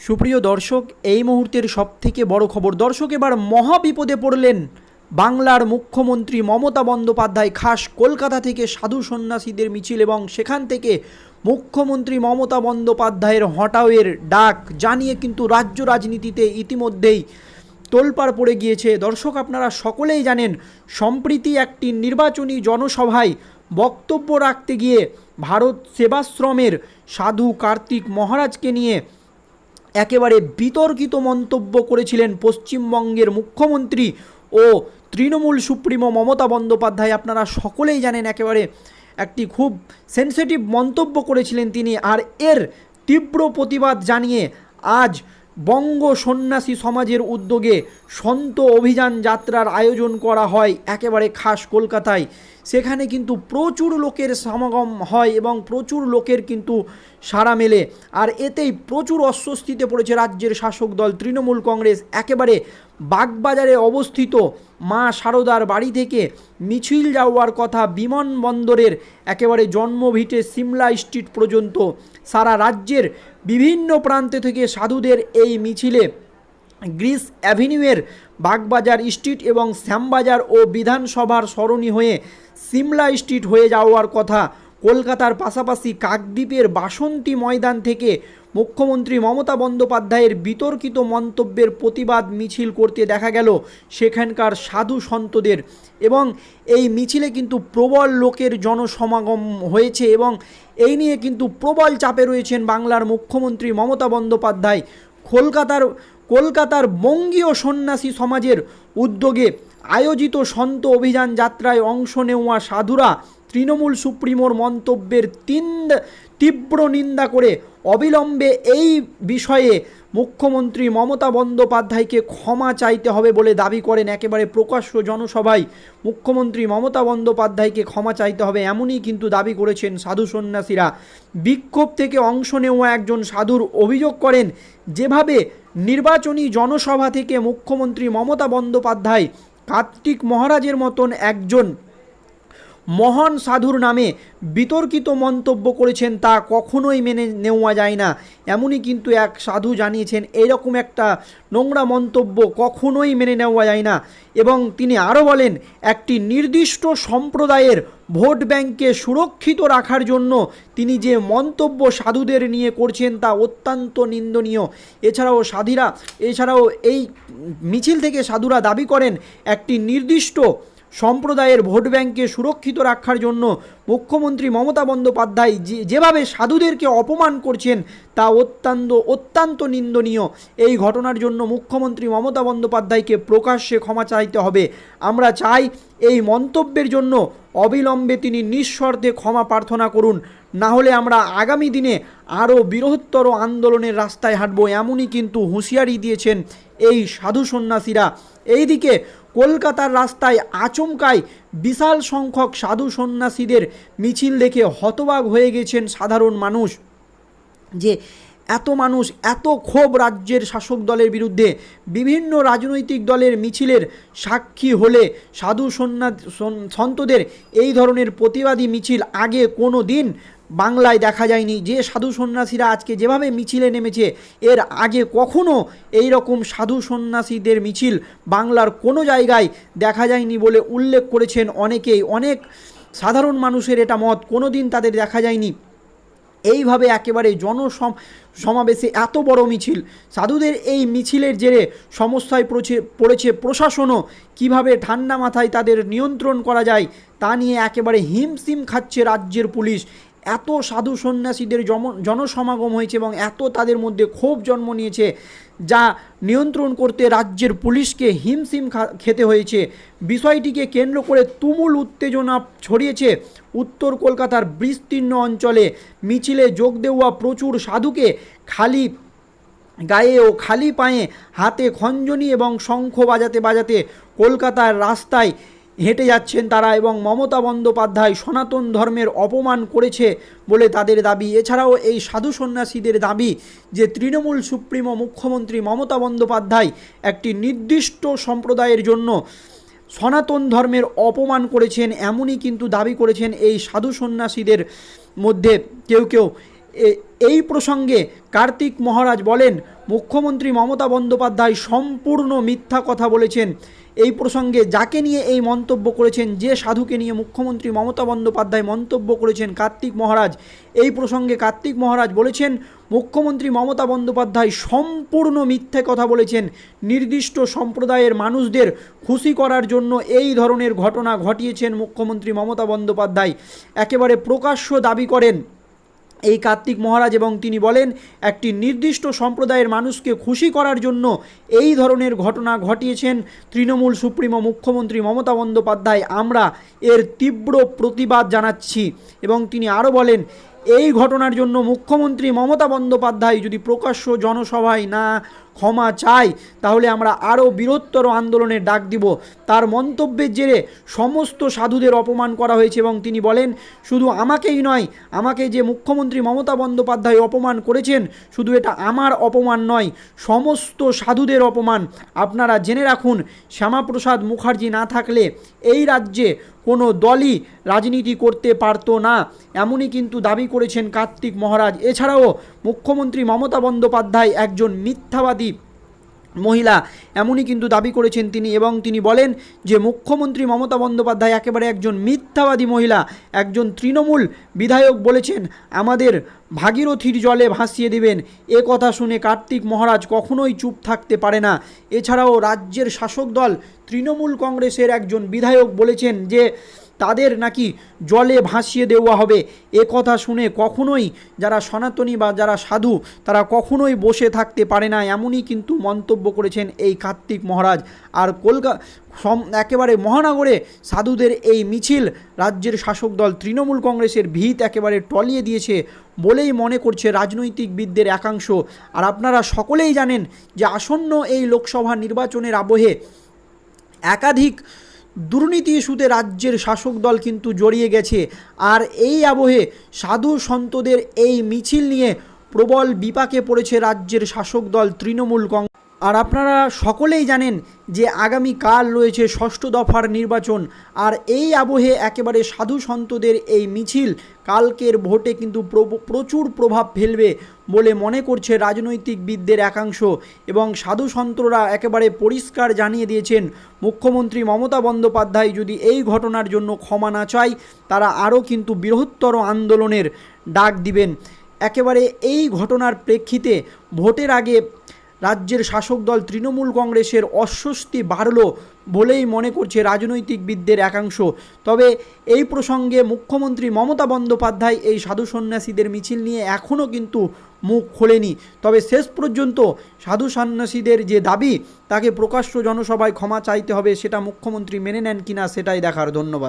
সুপ্রিয় দর্শক, এই মুহূর্তের সবথেকে বড় খবর, দর্শক এবার মহাবিপদে পড়লেন বাংলার মুখ্যমন্ত্রী মমতা বন্দ্যোপাধ্যায় খাস কলকাতা থেকে সাধু সন্ন্যাসীদের মিছিল এবং সেখান থেকে মুখ্যমন্ত্রী মমতা বন্দ্যোপাধ্যায়ের হটাওয়ের ডাক জানিয়ে কিন্তু রাজ্য রাজনীতিতে ইতিমধ্যেই তোলপাড় পড়ে গিয়েছে। দর্শক, আপনারা সকলেই জানেন, সম্প্রীতি একটি নির্বাচনী জনসভায় বক্তব্য রাখতে গিয়ে ভারত সেবাশ্রমের সাধু কার্তিক মহারাজকে নিয়ে একেবারে বিতর্কিত মন্তব্য করেছিলেন পশ্চিমবঙ্গের মুখ্যমন্ত্রী ও তৃণমূল সুপ্রিমো মমতা বন্দ্যোপাধ্যায়। আপনারা সকলেই জানেন একেবারে একটি খুব সেন্সিটিভ মন্তব্য করেছিলেন তিনি। আর এর তীব্র প্রতিবাদ জানিয়ে আজ বঙ্গ সন্ন্যাসী সমাজের উদ্যোগে সন্ত অভিযান যাত্রার আয়োজন করা হয় একেবারে খাস কলকাতায়। সেখানে কিন্তু প্রচুর লোকের সমাগম হয় এবং প্রচুর লোকের কিন্তু সাড়া মেলে। আর এতেই প্রচুর অস্বস্তিতে পড়েছে রাজ্যের শাসক দল। তৃণমূল কংগ্রেস একেবারে বাগবাজারে অবস্থিত। মা সারদার বাড়ি থেকে মিছিল যাওয়ার কথা বিমানবন্দরের একেবারে জন্মভিটে সিমলা স্ট্রিট পর্যন্ত। সারা রাজ্যের বিভিন্ন প্রান্তে থেকে সাধুদের এই মিছিলে গ্রিস অ্যাভিনিউয়ের বাগবাজার স্ট্রিট এবং শ্যামবাজার ও বিধানসভার সরণি হয়ে সিমলা স্ট্রিট হয়ে যাওয়ার কথা কলকাতার পাশাপাশি কাকদ্বীপের বাসন্তী ময়দান থেকে মুখ্যমন্ত্রী মমতা বন্দ্যোপাধ্যায়ের বিতর্কিত মন্তব্যের প্রতিবাদ মিছিল করতে দেখা গেল সেখানকার সাধু সন্তদের এবং এই মিছিলে কিন্তু প্রবল লোকের জনসমাগম হয়েছে এবং এই নিয়ে কিন্তু প্রবল চাপে রয়েছেন বাংলার মুখ্যমন্ত্রী মমতা বন্দ্যোপাধ্যায়। কলকাতার কলকাতার বঙ্গীয় সন্ন্যাসী সমাজের উদ্যোগে আয়োজিত সন্ত অভিযান যাত্রায় অংশ নেওয়া সাধুরা তৃণমূল সুপ্রিমোর মন্তব্যের তিন তীব্র নিন্দা করে অবিলম্বে এই বিষয়ে মুখ্যমন্ত্রী মমতা বন্দ্যোপাধ্যায়কে ক্ষমা চাইতে হবে বলে দাবি করেন একেবারে প্রকাশ্য জনসভায়। মুখ্যমন্ত্রী মমতা বন্দ্যোপাধ্যায়কে ক্ষমা চাইতে হবে এমনই কিন্তু দাবি করেছেন সাধু সন্ন্যাসীরা। বিক্ষোভ থেকে অংশ নেওয়া একজন সাধুর অভিযোগ করেন, যেভাবে নির্বাচনী জনসভা থেকে মুখ্যমন্ত্রী মমতা বন্দ্যোপাধ্যায় কার্তিক মহারাজের মতন একজন মহান সাধুর নামে বিতর্কিত মন্তব্য করেছেন তা কখনোই মেনে নেওয়া যায় না। এমনই কিন্তু এক সাধু জানিয়েছেন, এরকম একটা নোংরা মন্তব্য কখনোই মেনে নেওয়া যায় না। এবং তিনি আরও বলেন, একটি নির্দিষ্ট সম্প্রদায়ের ভোট ব্যাংককে সুরক্ষিত রাখার জন্য তিনি যে মন্তব্য সাধুদের নিয়ে করছেন তা অত্যন্ত নিন্দনীয়। এছাড়াও সাধীরা, এছাড়াও এই মিছিল থেকে সাধুরা দাবি করেন, একটি নির্দিষ্ট সম্প্রদায়ের ভোট ব্যাংককে সুরক্ষিত রাখার জন্য মুখ্যমন্ত্রী মমতা বন্দ্যোপাধ্যায় যে, যেভাবে সাধুদেরকে অপমান করছেন, তা অত্যন্ত অত্যন্ত নিন্দনীয়। এই ঘটনার জন্য মুখ্যমন্ত্রী মমতা বন্দ্যোপাধ্যায়কে প্রকাশ্যে ক্ষমা চাইতে হবে। আমরা চাই এই মন্তব্যের জন্য অবিলম্বে তিনি নিঃশর্তে ক্ষমা প্রার্থনা করুন। না হলে আমরা আগামী দিনে আরও বৃহত্তর আন্দোলনের রাস্তায় হাঁটব, এমনই কিন্তু হুঁশিয়ারি দিয়েছেন এই সাধু সন্ন্যাসীরা। এইদিকে কলকাতার রাস্তায় আচমকায় বিশাল সংখ্যক সাধু সন্ন্যাসীদের মিছিল দেখে হতবাক হয়ে গেছেন সাধারণ মানুষ। যে এত মানুষ, এত ক্ষোভ রাজ্যের শাসক দলের বিরুদ্ধে বিভিন্ন রাজনৈতিক দলের মিছিলের সাক্ষী হলে সাধু সন্ন্যাস সন্তদের এই ধরনের প্রতিবাদী মিছিল আগে কোনো দিন বাংলায় দেখা যায়নি। যে সাধু সন্ন্যাসীরা আজকে যেভাবে মিছিলে নেমেছে, এর আগে কখনো এই রকম সাধু সন্ন্যাসীদের মিছিল বাংলার কোনো জায়গায় দেখা যায়নি বলে উল্লেখ করেছেন অনেকেই। অনেক সাধারণ মানুষের এটা মত কোনো দিন তাদের দেখা যায়নি। এইভাবে একেবারে জনসম সমাবেশে এত বড় মিছিল। সাধুদের এই মিছিলের জেরে সমস্যায় পড়েছে পড়েছে প্রশাসনও। কীভাবে ঠান্ডা মাথায় তাদের নিয়ন্ত্রণ করা যায় তা নিয়ে একেবারে হিমসিম খাচ্ছে রাজ্যের পুলিশ। এত সাধু সন্ন্যাসীদের জম, জনসমাগম হয়েছে এবং এত তাদের মধ্যে ক্ষোভ জন্ম নিয়েছে যা নিয়ন্ত্রণ করতে রাজ্যের পুলিশকে হিমসিম খা- খেতে হয়েছে। বিষয়টিকে কেন্দ্র করে তুমুল উত্তেজনা ছড়িয়েছে উত্তর কলকাতার বিস্তীর্ণ অঞ্চলে। মিছিলে যোগ দেওয়া প্রচুর সাধুকে খালি গায়ে ও খালি পায়ে হাতে খঞ্জনি এবং শঙ্খ বাজাতে বাজাতে কলকাতার রাস্তায় হেঁটে যাচ্ছেন তারা এবং মমতা বন্দ্যোপাধ্যায় সনাতন ধর্মের অপমান করেছে বলে তাদের দাবি। এছাড়াও এই সাধু সন্ন্যাসীদের দাবি যে তৃণমূল সুপ্রিমো মুখ্যমন্ত্রী মমতা বন্দ্যোপাধ্যায় একটি নির্দিষ্ট সম্প্রদায়ের জন্য সনাতন ধর্মের অপমান করেছেন, এমনই কিন্তু দাবি করেছেন এই সাধু সন্ন্যাসীদের মধ্যে কেউ কেউ। এই প্রসঙ্গে কার্তিক মহারাজ বলেন, মুখ্যমন্ত্রী মমতা বন্দ্যোপাধ্যায় সম্পূর্ণ মিথ্যা কথা বলেছেন। এই প্রসঙ্গে যাকে নিয়ে এই মন্তব্য করেছেন, যে সাধুকে নিয়ে মুখ্যমন্ত্রী মমতা বন্দ্যোপাধ্যায় মন্তব্য করেছেন কার্তিক মহারাজ, এই প্রসঙ্গে কার্তিক মহারাজ বলেছেন, মুখ্যমন্ত্রী মমতা বন্দ্যোপাধ্যায় সম্পূর্ণ মিথ্যে কথা বলেছেন। নির্দিষ্ট সম্প্রদায়ের মানুষদের খুশি করার জন্য এই ধরনের ঘটনা ঘটিয়েছেন মুখ্যমন্ত্রী মমতা বন্দ্যোপাধ্যায়। একেবারে প্রকাশ্য দাবি করেন। এই কার্তিক মহারাজ এবং তিনি বলেন, একটি নির্দিষ্ট সম্প্রদায়ের মানুষকে খুশি করার জন্য এই ধরনের ঘটনা ঘটিয়েছেন তৃণমূল সুপ্রিমো মুখ্যমন্ত্রী মমতা বন্দ্যোপাধ্যায়। আমরা এর তীব্র প্রতিবাদ জানাচ্ছি এবং তিনি আরও বলেন এই ঘটনার জন্য মুখ্যমন্ত্রী মমতা বন্দ্যোপাধ্যায় যদি প্রকাশ্য জনসভায় না ক্ষমা চাই তাহলে আমরা আরও বৃহত্তর আন্দোলনের ডাক দিব। তার মন্তব্যের জেরে সমস্ত সাধুদের অপমান করা হয়েছে এবং তিনি বলেন, শুধু আমাকেই নয়, আমাকে যে মুখ্যমন্ত্রী মমতা বন্দ্যোপাধ্যায় অপমান করেছেন, শুধু এটা আমার অপমান নয়, সমস্ত সাধুদের অপমান। আপনারা জেনে রাখুন, শ্যামাপ্রসাদ মুখার্জি না থাকলে এই রাজ্যে কোনো দলই রাজনীতি করতে পারত না। এমনই কিন্তু দাবি করেছেন কার্তিক মহারাজ। এছাড়াও মুখ্যমন্ত্রী মমতা বন্দ্যোপাধ্যায় একজন মিথ্যাবাদী মহিলা এমনই কিন্তু দাবি করেছেন তিনি এবং তিনি বলেন যে মুখ্যমন্ত্রী মমতা বন্দ্যোপাধ্যায় একেবারে একজন মিথ্যাবাদী মহিলা, একজন তৃণমূল বিধায়ক বলেছেন, আমাদের ভাগীরথীর জলে ভাসিয়ে দেবেন। এ কথা শুনে কার্তিক মহারাজ কখনোই চুপ থাকতে পারে না। এছাড়াও রাজ্যের শাসক দল তৃণমূল কংগ্রেসের একজন বিধায়ক বলেছেন যে তাদের নাকি জলে ভাসিয়ে দেওয়া হবে। এ কথা শুনে কখনোই যারা সনাতনী বা যারা সাধু, তারা কখনোই বসে থাকতে পারে না, এমনই কিন্তু মন্তব্য করেছেন এই কার্তিক মহারাজ। আর কলকা, সম, একেবারে মহানগরে সাধুদের এই মিছিল রাজ্যের শাসক দল তৃণমূল কংগ্রেসের ভিত একেবারে টলিয়ে দিয়েছে বলেই মনে করছে রাজনৈতিকবিদদের একাংশ। আর আপনারা সকলেই জানেন যে আসন্ন এই লোকসভা নির্বাচনের আবহে একাধিক দুর্নীতি ইস্যুতে রাজ্যের শাসক দল কিন্তু জড়িয়ে গেছে। আর এই আবহে সাধু সন্তদের এই মিছিল নিয়ে প্রবল বিপাকে পড়েছে রাজ্যের শাসক দল তৃণমূল কংগ্রেস আর আপনারা সকলেই জানেন যে আগামী কাল রয়েছে ষষ্ঠ দফার নির্বাচন, আর এই আবহে একেবারে সাধু সন্তদের এই মিছিল কালকের ভোটে কিন্তু প্র- প্রচুর প্রভাব ফেলবে বলে মনে করছে রাজনৈতিকবিদদের একাংশ এবং সাধু সন্তরা একেবারে পরিষ্কার জানিয়ে দিয়েছেন, মুখ্যমন্ত্রী মমতা বন্দ্যোপাধ্যায় যদি এই ঘটনার জন্য ক্ষমা না চায়, তারা আরও কিন্তু বৃহত্তর আন্দোলনের ডাক দিবেন। একেবারে এই ঘটনার প্রেক্ষিতে ভোটের আগে রাজ্যের শাসক দল তৃণমূল কংগ্রেসের অস্বস্তি বাড়ল বলেই মনে করছে রাজনৈতিকবিদদের একাংশ। তবে এই প্রসঙ্গে মুখ্যমন্ত্রী মমতা বন্দ্যোপাধ্যায় এই সাধু সন্ন্যাসীদের মিছিল নিয়ে এখনও কিন্তু মুখ খোলেনি। তবে শেষ পর্যন্ত সাধু সন্ন্যাসীদের যে দাবি, তাকে প্রকাশ্য জনসভায় ক্ষমা চাইতে হবে সেটা মুখ্যমন্ত্রী মেনে নেন কিনা সেটাই দেখার ধন্যবাদ।